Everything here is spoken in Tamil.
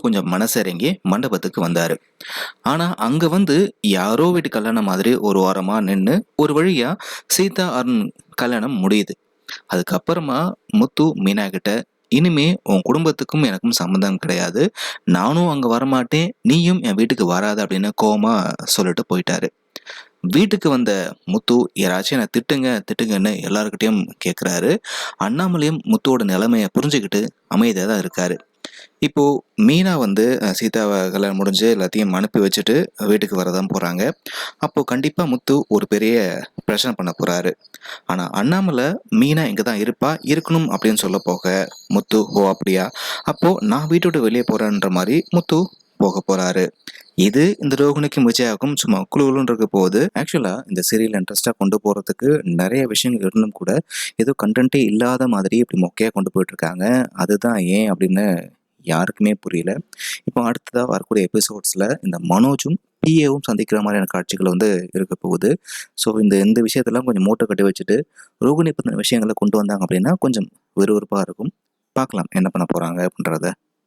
கொஞ்சம் மனசிறங்கி மண்டபத்துக்கு வந்தாரு. ஆனா அங்க வந்து யாரோ வீட்டு கல்யாணம் மாதிரி ஒரு வாரமா நின்று ஒரு வழியா சீதா அருண் கல்யாணம் முடியுது. அதுக்கப்புறமா முத்து மீனா கிட்ட இனிமே உன் குடும்பத்துக்கும் எனக்கும் சம்மந்தம் கிடையாது. நானும் அங்க வரமாட்டேன். நீயும் என் வீட்டுக்கு வராத அப்படின்னு கோமா சொல்லிட்டு போயிட்டாரு. வீட்டுக்கு வந்த முத்து யாராச்சும் என்னை திட்டுங்க திட்டுங்கன்னு எல்லாருக்கிட்டையும் கேட்குறாரு அண்ணாமலையும் முத்துவோட நிலைமையை புரிஞ்சுக்கிட்டு அமைதியாக தான் இருக்காரு. இப்போ மீனா வந்து சீதாவை கல்யாணம் முடிஞ்சு எல்லாத்தையும் அனுப்பி வச்சுட்டு வீட்டுக்கு வரதான் போறாங்க. அப்போ கண்டிப்பா முத்து ஒரு பெரிய பிரச்சனை பண்ண போறாரு. ஆனா அண்ணாமலை மீனா இங்கே தான் இருப்பா இருக்கணும் அப்படின்னு சொல்ல போக முத்து ஓ அப்படியா? அப்போ நான் வீட்டை விட்டு வெளியே போறேன்ற மாதிரி முத்து போக போறாரு. இது இந்த ரோகிணிக்கும் விஜயாவுக்கும் சும்மா குழுன்னு இருக்க போகுது. ஆக்சுவலா இந்த சீரியல் இன்ட்ரெஸ்டா கொண்டு போறதுக்கு நிறைய விஷயங்கள் இருந்தும் கூட ஏதோ கண்டென்ட்டே இல்லாத மாதிரி இப்படி மொக்கையா கொண்டு போயிட்டு இருக்காங்க அதுதான் ஏன் அப்படின்னு யாருக்குமே புரியல. இப்போ அடுத்ததாக வரக்கூடிய எபிசோட்ஸில் இந்த மனோஜும் பிஏவும் சந்திக்கிற மாதிரியான காட்சிகள் வந்து இருக்க போகுது. ஸோ இந்த இந்த விஷயத்தெல்லாம் கொஞ்சம் மூட்டை கட்டி வச்சுட்டு ரோகிணி பற்றின விஷயங்களை கொண்டு வந்தாங்க அப்படின்னா கொஞ்சம் விறுவிறுப்பாக இருக்கும். பார்க்கலாம் என்ன பண்ண போகிறாங்க அப்படின்றத.